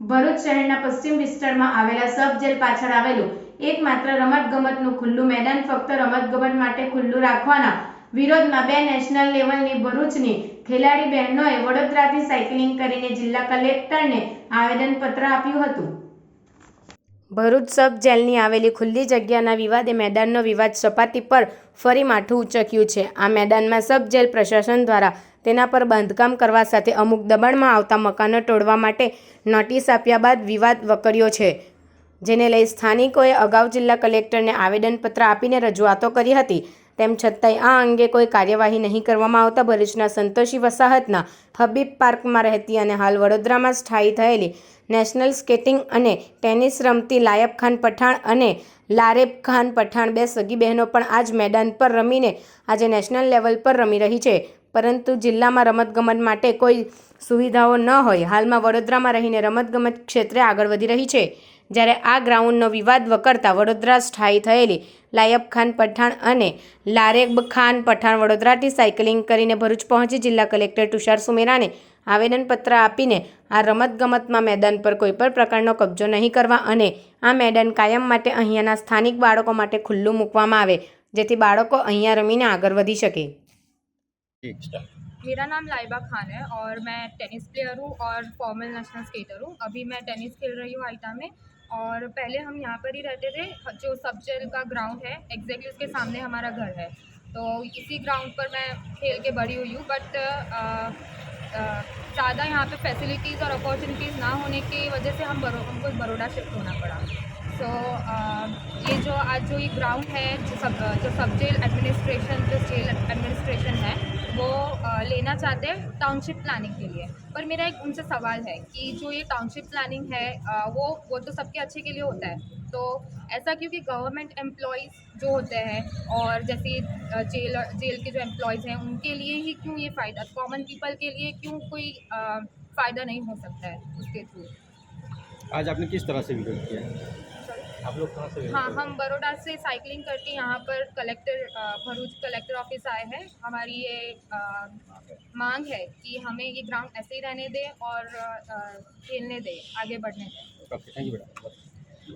ભરૂચ શહેરના પશ્ચિમ વિસ્તારમાં આવેલા સબ જેલ પાછળ આવેલું એકમાત્ર રમતગમતનું ખુલ્લું મેદાન ફક્ત રમતગમત માટે ખુલ્લું રાખવાના વિરોધમાં બે નેશનલ લેવલની ભરૂચની ખેલાડી બહેનોએ વડોદરાથી સાયકલિંગ કરીને જિલ્લા કલેક્ટરને આવેદનપત્ર આપ્યું હતું. ભરૂચ સબ જેલની આવેલી ખુલ્લી જગ્યાના વિવાદે મેદાનનો વિવાદ સપાટી પર ફરી માથું ઉચક્યું છે. આ મેદાનમાં સબ જેલ પ્રશાસન દ્વારા તેના પર બાંધકામ કરવા સાથે અમુક દબાણમાં આવતા મકાનો તોડવા માટે નોટિસ આપ્યા બાદ વિવાદ વકર્યો છે, જેને લઈ સ્થાનિકોએ અગાઉ જિલ્લા કલેક્ટરને આવેદનપત્ર આપીને રજૂઆતો કરી હતી. તેમ છતાંય આ અંગે કોઈ કાર્યવાહી નહીં કરવામાં આવતા ભરૂચના સંતોષી વસાહતના હબીબ પાર્કમાં રહેતી અને હાલ વડોદરામાં સ્થાયી થયેલી નેશનલ સ્કેટિંગ અને ટેનિસ રમતી લાયબ ખાન પઠાણ અને લારેબ ખાન પઠાણ બે સગી બહેનો પણ આ જ મેદાન પર રમીને આજે નેશનલ લેવલ પર રમી રહી છે. પરંતુ જિલ્લામાં રમતગમત માટે કોઈ સુવિધાઓ ન હોય. હાલમાં વડોદરામાં રહીને રમતગમત ક્ષેત્રે આગળ વધી રહી છે. જ્યારે આ ગ્રાઉન્ડનો વિવાદ વકરતા વડોદરા સ્થાયી થયેલી લાયબ ખાન પઠાણ અને લારેબ ખાન પઠાણ વડોદરાથી સાયકલિંગ કરીને ભરૂચ પહોંચી જિલ્લા કલેક્ટર તુષાર સુમેરાને આવેદનપત્ર આપીને આ રમતગમતમાં મેદાન પર કોઈ પણ પ્રકારનો કબજો નહીં કરવા અને આ મેદાન કાયમ માટે અહીંયાના સ્થાનિક બાળકો માટે ખુલ્લું મૂકવામાં આવે, જેથી બાળકો અહીંયા રમીને આગળ વધી શકે. मेरा नाम लाइबा खान है और मैं टेनिस प्लेयर हूँ और फॉर्मल नेशनल स्केटर हूँ। अभी मैं टेनिस खेल रही हूँ आइटा में और पहले हम यहाँ पर ही रहते थे जो सब जेल का ग्राउंड है एग्जैक्टली उसके सामने हमारा घर है। तो इसी ग्राउंड पर मैं खेल के बड़ी हुई हूँ बट ज़्यादा यहाँ पे फैसिलिटीज़ और अपॉर्चुनिटीज़ ना होने की वजह से हम बरो हमको बड़ोड़ा शिफ्ट होना पड़ा। सो so, ये जो आज जो ये ग्राउंड है जो सब जो सब जेल एडमिनिस्ट्रेशन जो जेल एडमिनिस्ट्रेशन है लेना चाहते हैं टाउनशिप प्लानिंग के लिए। पर मेरा एक उनसे सवाल है कि जो ये टाउनशिप प्लानिंग है वो वो तो सबके अच्छे के लिए होता है। तो ऐसा क्योंकि गवर्नमेंट एम्प्लॉयज़ जो होते हैं और जैसे जेल जेल के जो एम्प्लॉयज़ हैं, उनके लिए ही क्यों ये फ़ायदा कॉमन पीपल के लिए क्यों कोई फ़ायदा नहीं हो सकता है उसके थ्रू? आज आपने किस तरह से विरोध किया? आप लोग कहाँ से हाँ हम बड़ोड़ा से साइकिलिंग करके यहाँ पर कलेक्टर भरूच कलेक्टर ऑफ़िस आए हैं। हमारी ये आ, मांग है कि हमें ये ग्राउंड ऐसे ही रहने दें और खेलने दें आगे बढ़ने दें। ओके थैंक यू बेटा